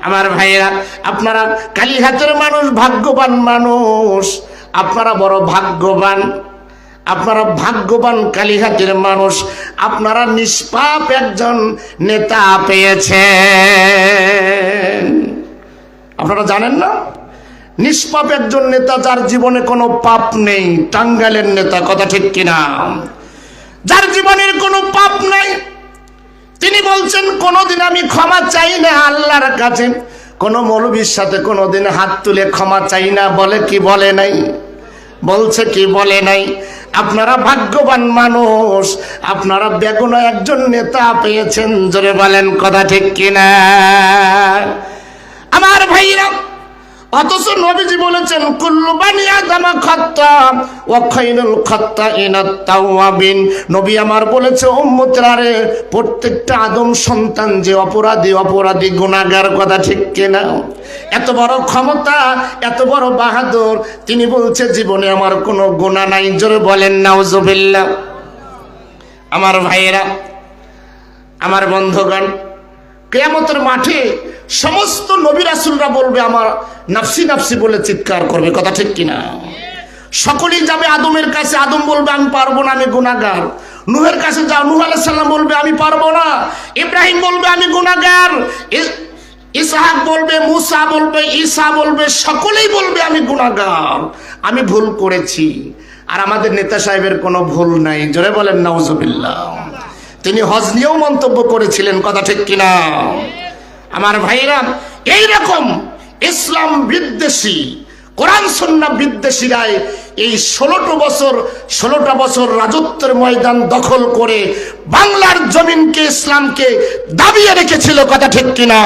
আমার ভাইয়েরা, আপনারা কালীঘাটের মানুষ, ভাগ্যবান মানুষ। আপনারা বড় ভাগ্যবান। আপনারা ভাগ্যবান কালীঘাটের মানুষ। আপনারা নিষ্পাপ একজন নেতা পেয়েছেন। আপনারা জানেন না? নিষ্পাপ একজন নেতা যার জীবনে কোনো পাপ নেই, টাঙ্গাইলের নেতা, কথা ঠিক কিনা? যার জীবনের কোনো পাপ নাই বলছেন, কোনোদিন আমি ক্ষমা চাই না আল্লাহর কাছে। কোনো মৌলবীর সাথে কোনোদিন হাত তুলে ক্ষমা চাই না। বলে কি বলে নাই? বলছে কি বলে নাই? আপনারা ভাগ্যবান মানুষ, আপনারা বেগুনা একজন নেতা পেয়েছেন। জোরে বলেন, কথা ঠিক কিনা? অথচ নবীজি বলেছেন নবী আমার বলেছে প্রত্যেকটা আদম সন্তান যে অপরাধী অপরাধী কথা ঠিক এত বড় ক্ষমতা, এত বড় বাহাদুর, তিনি বলছে, জীবনে আমার কোনো গুনাহ নাই, জোরে বলেন, নাউজুবিল্লাহ। আমার ভাইয়েরা, আমার বন্ধুগণ কেয়ামতের মাঠে সমস্ত নবী রাসুলরা বলবে, আমার নাফসি নাফসি বলে চিৎকার করবে। কথা ঠিক কিনা? সকলেই যাবে আদমের কাছে, আদম বলবে, আমি পারব না, আমি গুনাগার নুহের কাছে যাও, নুহ আলাইহিস সালাম বলবে, আমি পারব না। ইব্রাহিম বলবে, আমি গুনাগার ই- ইসহাক বলবে, মুসা বলবে, ঈসা বলবে, সকলেই বলবে, আমি গুনাগার আমি ভুল করেছি। আর আমাদের নেতা সাহেবের কোনো ভুল নাই। জোরে বলেন, নাউজুবিল্লাহ। তিনি হজ নিয়েও মন্তব্য করেছিলেন, কথা ঠিক কিনা? আমার ভাইরা এই রকম ইসলাম বিদ্বেষী, কোরআন সন্না বিদ্বেষীরাই এই ষোলোটো বছর, ষোলোটা বছর রাজত্বের ময়দান দখল করে বাংলার জমিনকে, ইসলামকে দাবিয়ে রেখেছিল, কথা ঠিক কিনা?